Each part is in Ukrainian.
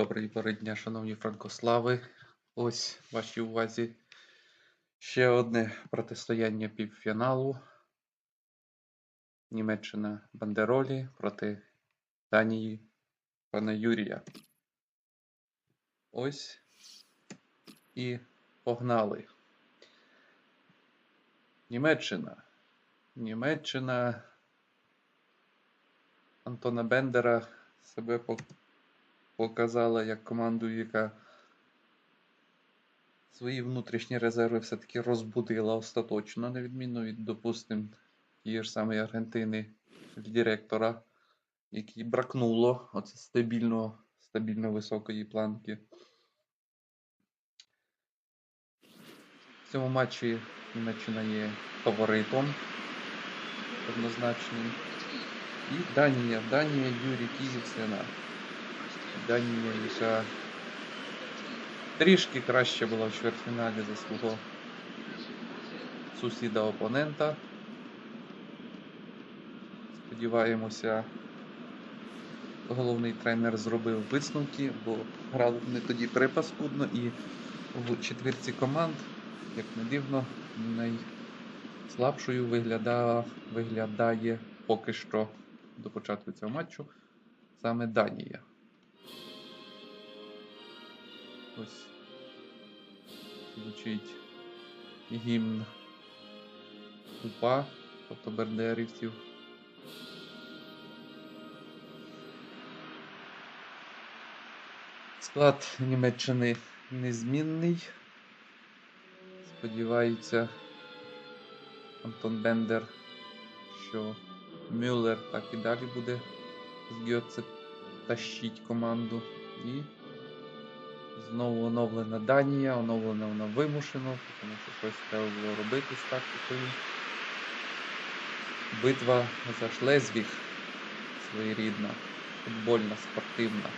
Добрий поряд дня, шановні франкослави. Ось вашій увазі ще одне протистояння півфіналу. Німеччина Бандеролі проти Данії пана Юрія. Ось і погнали. Німеччина. Німеччина Антона Бендера себе пок- показала як команду, яка свої внутрішні резерви все-таки розбудила остаточно, на відміну від, допустим, тієї ж самої Аргентини директора, якій бракнуло оце стабільно, стабільно високої планки. В цьому матчі Німеччина є фаворитом однозначним. І Данія, Данія Юрій Кізівсена. Данія, яка трішки краще була в чвертьфіналі за свого сусіда опонента. Сподіваємося, головний тренер зробив висновки, бо грали вони тоді припаскудно і в четвірці команд, як не дивно, найслабшою виглядає, виглядає поки що до початку цього матчу саме Данія. Ось звучить гімн УПА, тобто бендерівців. Склад Німеччини незмінний. Сподівається Антон Бендер, що Мюллер так і далі буде з Гьоце тащить команду. І Знову оновлена Данія, оновлена вона вимушено, тому що щось треба було робити з тактикою. Битва за Шлезвіг своєрідна, футбольна, спортивна.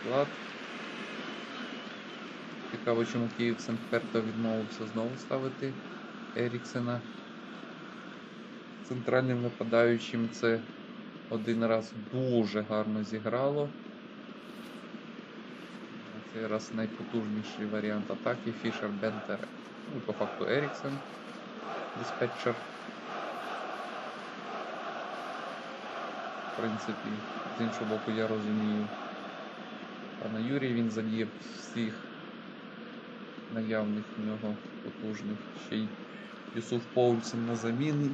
Склад. Цікаво, чому Київ Сент-Перто відмовився знову ставити Еріксена. Центральним нападаючим це один раз дуже гарно зіграло. Цей раз найпотужніший варіант атаки Фішер Бентер. Ну, по факту Еріксен, диспетчер. В принципі, з іншого боку, я розумію. Пана Юрій він задіяв всіх наявних в нього потужних. Ще й Юсуф Поульсен на заміні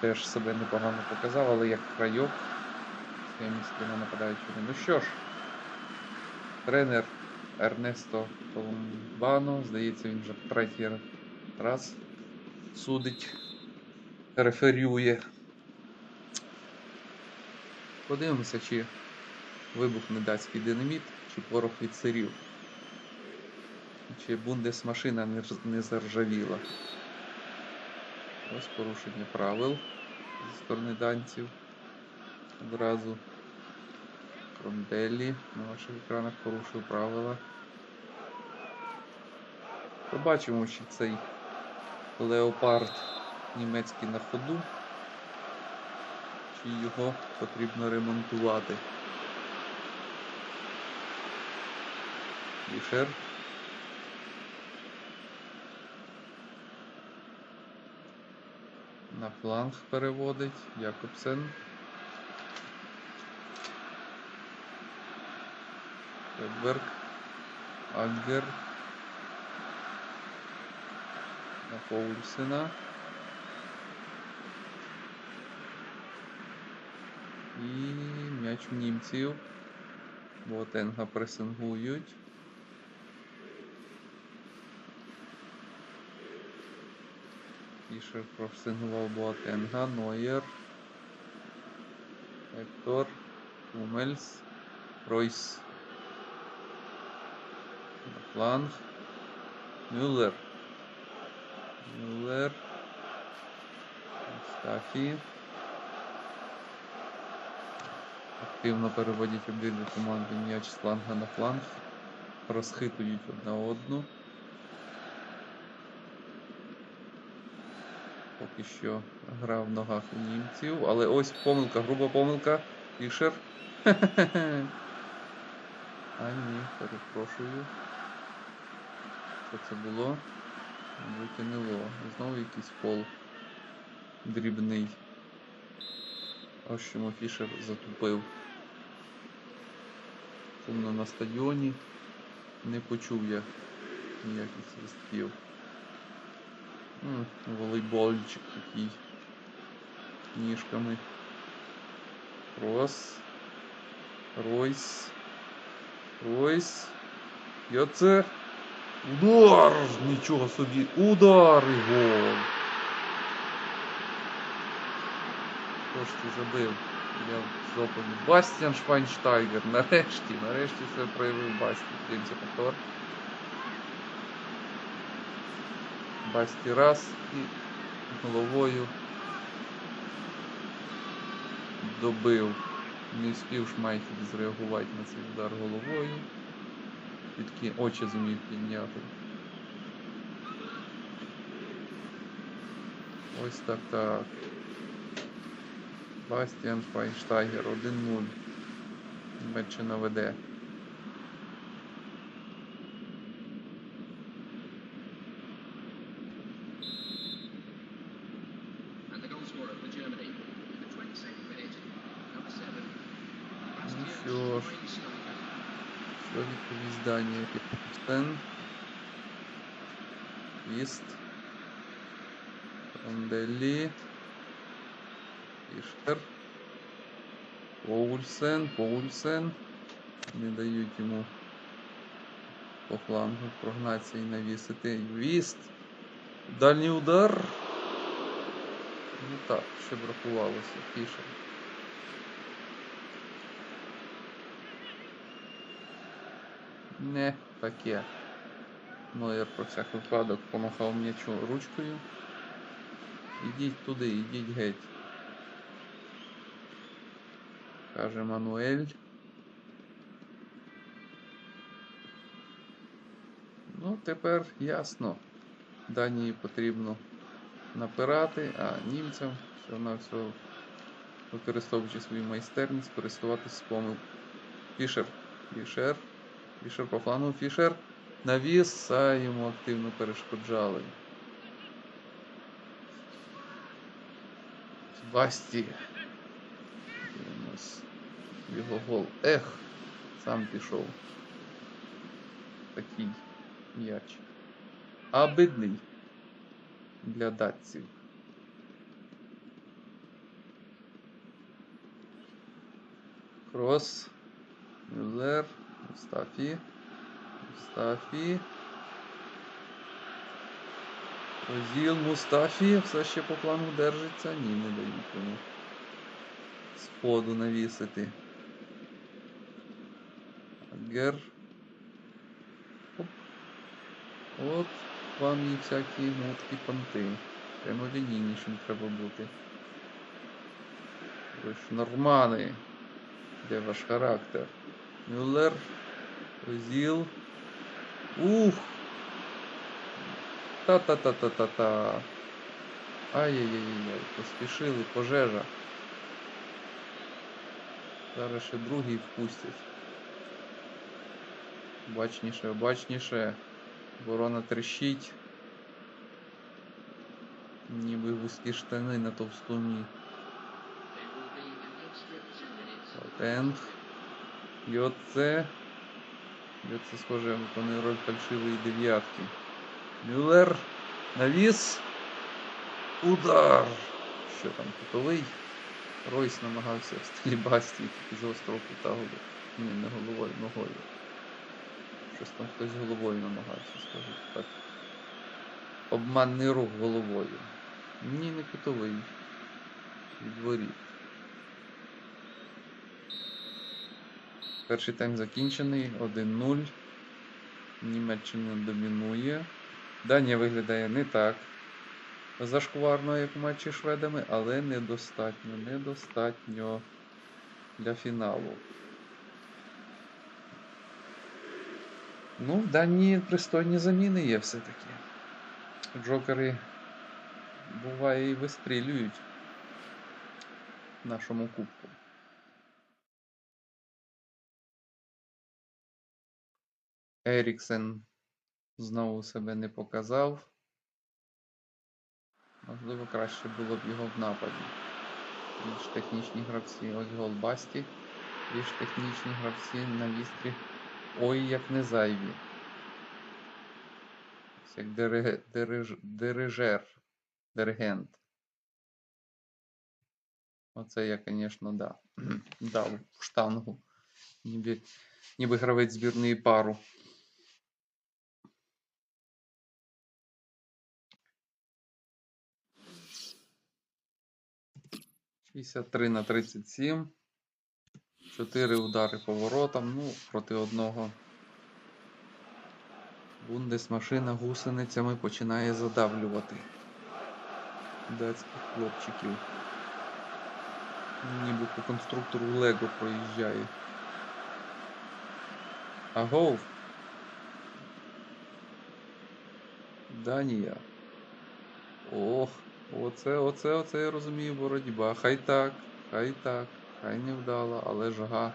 теж себе непогано показав, але як крайок своїми спина нападаючими. Ну що ж, тренер Ернесто Колумбано, здається, він вже третій раз судить, реферює. Подивимося, чи вибухне датський динаміт, чи порох від сирів. Чи бундесмашина не заржавіла. Ось порушення правил зі сторони данців. Одразу Кронделі на ваших екранах порушив правила. Побачимо, чи цей леопард німецький на ходу, чи його потрібно ремонтувати. Фішер. На фланг переводить Якобсен. Едберг. Аггер. На Поульсена. І м'яч в німців. Ботенга пресингують. Фішер профсингував Боатенга, Нойер, Ектор, Умельс, Ройс. Фланг. Мюллер. Мюллер. Стафі. Активно переводять обидві команди м'яч з фланга на фланг. Розхитують одна одну. Поки що гра в ногах у німців. Але ось помилка, груба помилка. Фішер. А ні, перепрошую. Що це було? НЛО. Знову якийсь пол дрібний. Ось чому Фішер затупив. Шумно на стадіоні. Не почув я ніяких свистків. Волейбольчик такий. Ніжками. Рос. Ройс. Ройс. Яце. Удар! Нічого собі. Удар і гол. Хто ж ти забив? Я зопив. Бастіан Швайнштайгер. Нарешті, нарешті все проявив Бастіан. Дивимося повтор. Басті раз і головою добив. Не встиг Шмайхель зреагувати на цей удар головою. Підки очі зумів підняти. Ось так так. Бастіан Швайнштайгер 1-0. Німеччина веде. Що ж, що відповість Данія Кіпстен. Квіст. Ранделі. Фіштер. Поульсен. Поульсен. Не дають йому по флангу прогнатися і навісити. Віст. Дальній удар. Ну так, ще б рахувалося. Фішер. Не таке. Нойер про всяк випадок помахав м'ячу ручкою. Ідіть туди, ідіть геть. Каже Мануель. Ну, тепер ясно. Данії потрібно напирати, а німцям все на все, використовуючи свою майстерність, користуватись з помилок. Фішер. Фішер. По. Фішер. Навіс, а йому активно перешкоджали. Басті. Дивимось. Його гол. Ех, сам пішов. Такий м'яч. Абидний для датців. Крос. Мюллер. Мустафі. Мустафі. Озіл Мустафі все ще по плану держиться. Ні, не дають йому сходу навісити. Гер. Оп. От вам і всякі мутки понти. Прямолінійнішим треба бути. Ви ж нормани. Де ваш характер? Мюллер. Озіл. Ух! Та-та-та-та-та-та. Ай-яй-яй-яй, поспішили, пожежа. Зараз ще другий впустять. Обачніше, обачніше. Ворона трещить. Ніби вузькі штани на товстуні. There will be Йоце. Йоце схоже виконує роль фальшивої дев'ятки. Мюллер. Навіс. Удар. Що там, кутовий? Ройс намагався в стилі з острого кута голови. Ні, не головою, ногою. Щось там хтось головою намагався, скажу так. Обманний рух головою. Ні, не кутовий. Від воріт. Перший тайм закінчений. 1-0. Німеччина домінує. Данія виглядає не так зашкварно, як у матчі шведами, але недостатньо. Недостатньо для фіналу. Ну, в Данії пристойні заміни є все-таки. Джокери буває і вистрілюють в нашому кубку. Еріксен знову себе не показав. Можливо, краще було б його в нападі. Більш технічні гравці. Ось гол Басті. Більш технічні гравці на вістрі. Ой, як не зайві. Ось Як дириге- дириж, дирижер, диригент. Оце я, звісно, да. дав штангу. Ніби, ніби гравець збірної пару. Шістдесят три на тридцять сім. Чотири удари по воротам. Ну, проти одного. Бундесмашина гусеницями починає задавлювати датських хлопчиків. Ніби по конструктору Лего проїжджає. Агов. Данія. Ох, оце, оце, оце я розумію боротьба. Хай так, хай так, хай не вдала, але жага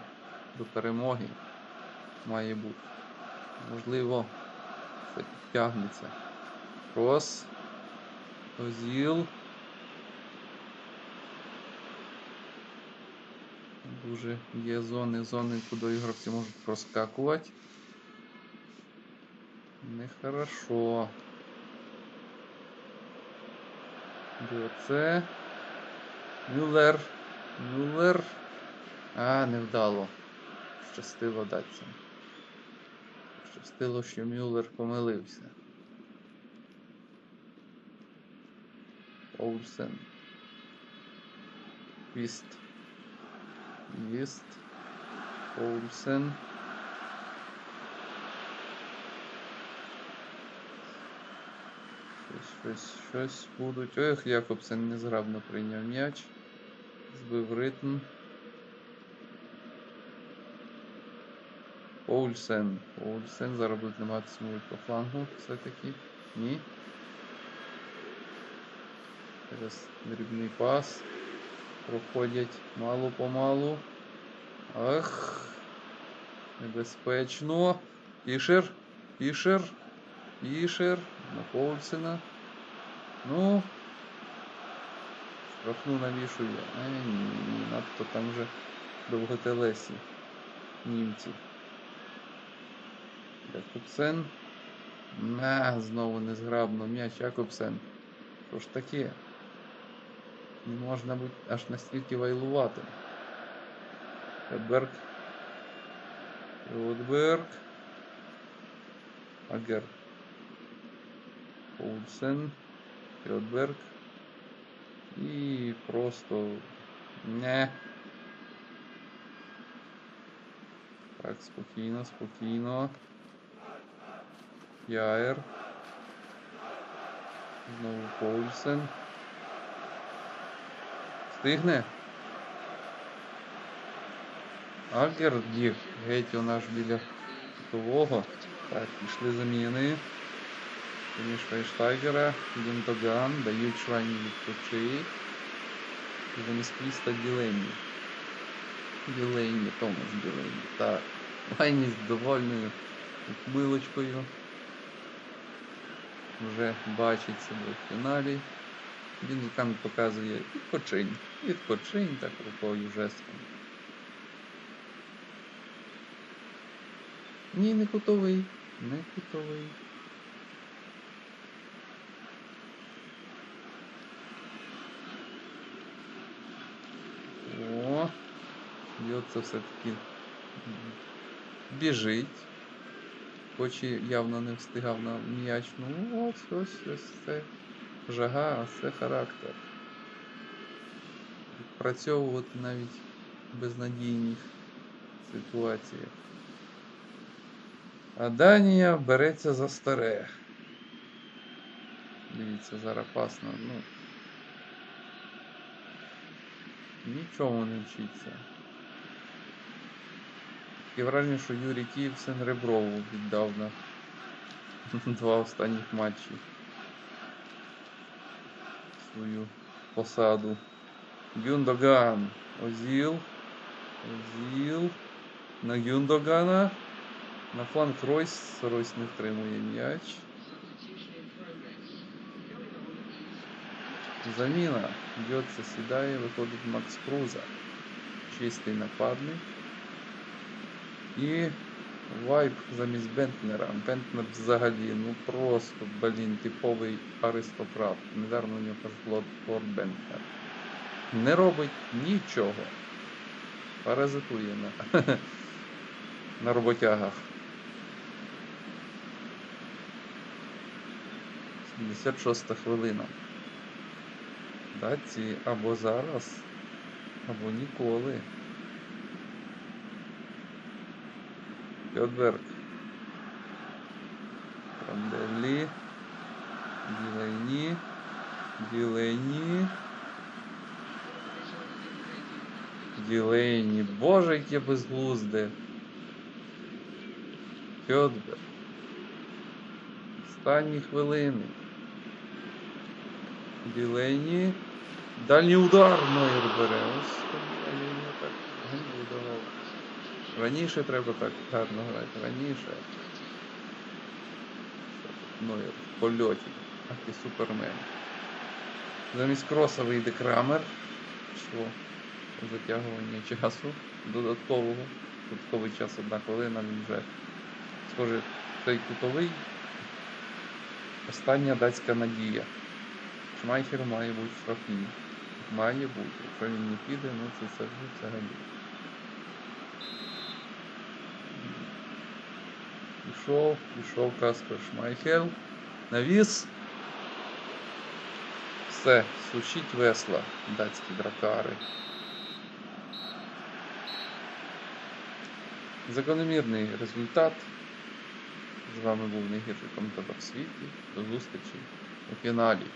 до перемоги має бути. Можливо, це підтягнеться. Крос. Озіл. Дуже є зони, зони, куди гравці можуть проскакувати. Нехорошо. Де це? Мюллер. Мюллер. А, невдало. Щастило датцям. Щастило, що Мюллер помилився. Олсен. Віст. Віст. Олсен. Щось, щось, будуть. Ох, Якобсен незграбно прийняв м'яч. Збив ритм. Поульсен. Поульсен. Зараз будуть намагатися мовити по флангу все-таки. Ні. Зараз дрібний пас. Проходять мало помалу. Ах. Небезпечно. Ішер. Ішер. Ішер. На Поульсена. Ну. Штрафну навішує. Ай, ні, ні, ні, надто там вже довготелесі. Німці. Якобсен. На, знову незграбно. М'яч Якобсен. Що ж таке? Не можна бути аж настільки вайлуватим. Едберг. Рудберг. Агер. Олсен. Рудберг. І просто не. Так, спокійно, спокійно. Яер. Знову Поульсен. Встигне? Альгер їх геть у наш біля кутового. Так, пішли заміни. Фініш Фейштайгера, Ліндоган, дають Швайні відпочити. Замість Кріста Ділейні. Ділейні, Томас Ділейні. Так. Вайні з довольною ухмилочкою. Вже бачить себе в фіналі. Ліндоган показує відпочинь. Відпочинь так рукою жестом. Ні, не кутовий. Не кутовий. Б'ється все-таки. Біжить. Хоч і явно не встигав на м'яч. Ну, ось, ось, ось це жага, а це характер. Відпрацьовувати навіть в безнадійних ситуаціях. А Данія береться за старе. Дивіться, зараз пасно. Ну, нічому не вчиться. Таке враження, що Юрій Київсен Реброву віддав на два останніх матчі. свою посаду. Гюндоган. Озіл. Озіл. На Гюндогана. На фланг Ройс. Ройс не втримує м'яч. Заміна. Б'ється, сідає, виходить Макс Круза. Чистий нападник. І вайп замість Бентнера. Бентнер взагалі, ну просто, блін, типовий аристократ. Недарно у нього кажуть лорд, Бентнер. Не робить нічого. Паразитує на, на роботягах. 76 хвилина. Даці або зараз, або ніколи. Фьодберг. Пранделі. Ділейні. Ділейні. Ділейні. Боже, яке безглузде. Фьодберг. Останні хвилини. Ділейні. Дальній удар Нойер бере. Ось його так. Раніше треба так гарно грати. Раніше. Нойер в польоті. Ах і супермен. Замість кроса вийде крамер. Що? Затягування часу додаткового. Додатковий час одна хвилина, він вже. Схоже, цей кутовий. Остання датська надія. Шмайхер має бути в штрафній. Має бути. Якщо він не піде, ну це все взагалі. Пішов, пішов Каспер Шмайхел. Навіс. Все, сушіть весла, датські дракари. Закономірний результат. З вами був найгірший коментатор в світі. До зустрічі у фіналі.